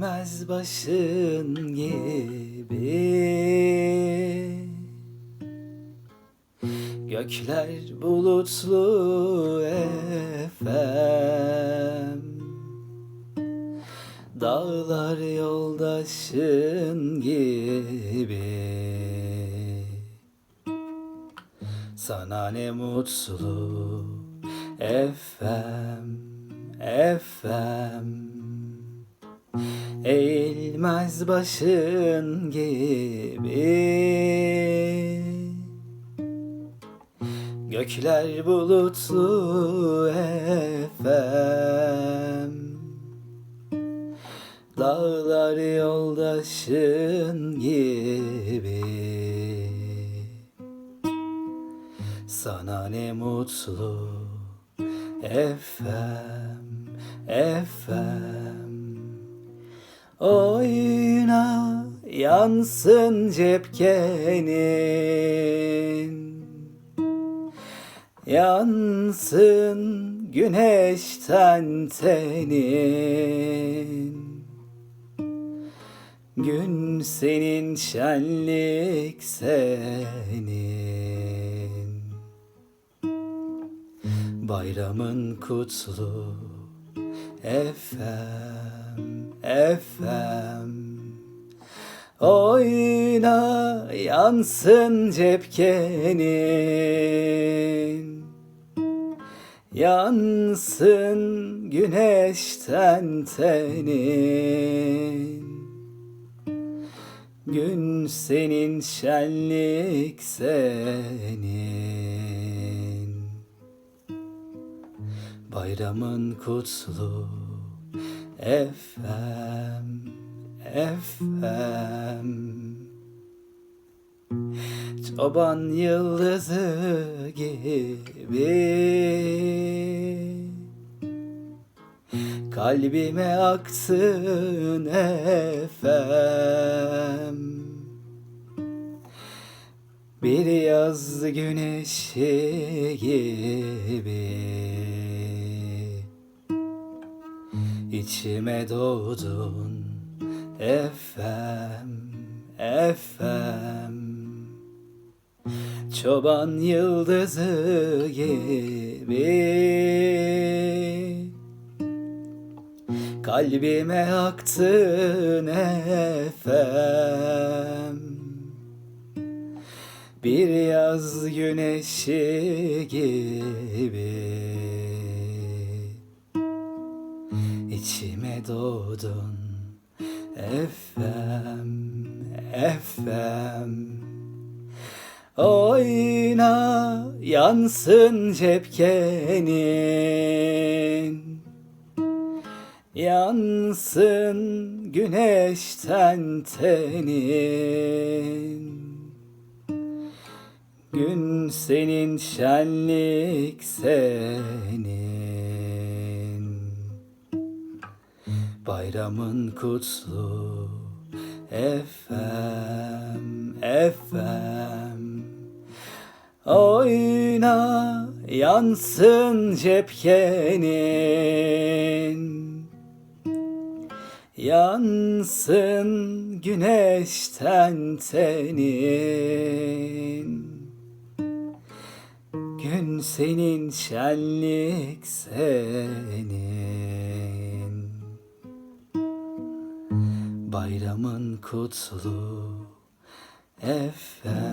Eğilmez başın gibi. Gökler bulutlu efem. Dağlar yoldaşın gibi. Sana ne mutlu efem efem Eğilmez başın gibi. Gökler bulutlu efem Dağlar yoldaşın gibi. Sana ne mutlu efem efem Oyna yansın cepkenin Yansın güneşten tenin. Gün senin şenlik senin. Bayramın kutlu efem efem. Oyna yansın cepkenin. Yansın güneşten tenin Gün senin şenlik senin. Bayramın kutlu efem efem Çoban yıldızı gibi. Kalbime aksın efem Bir yaz güneşi gibi İçime doğdun. Efem efem. Çoban yıldızı gibi. Kalbime aktın efem. Bir yaz güneşi gibi İçime doğdun. Efem efem. Oyna yansın cepkenin Yansın güneşten tenin. Gün senin şenlik senin Bayramın kutlu. Efem efem. Oyna yansın cepkenin Yansın güneşten tenin Gün senin şenlik senin Bayramın kutlu efem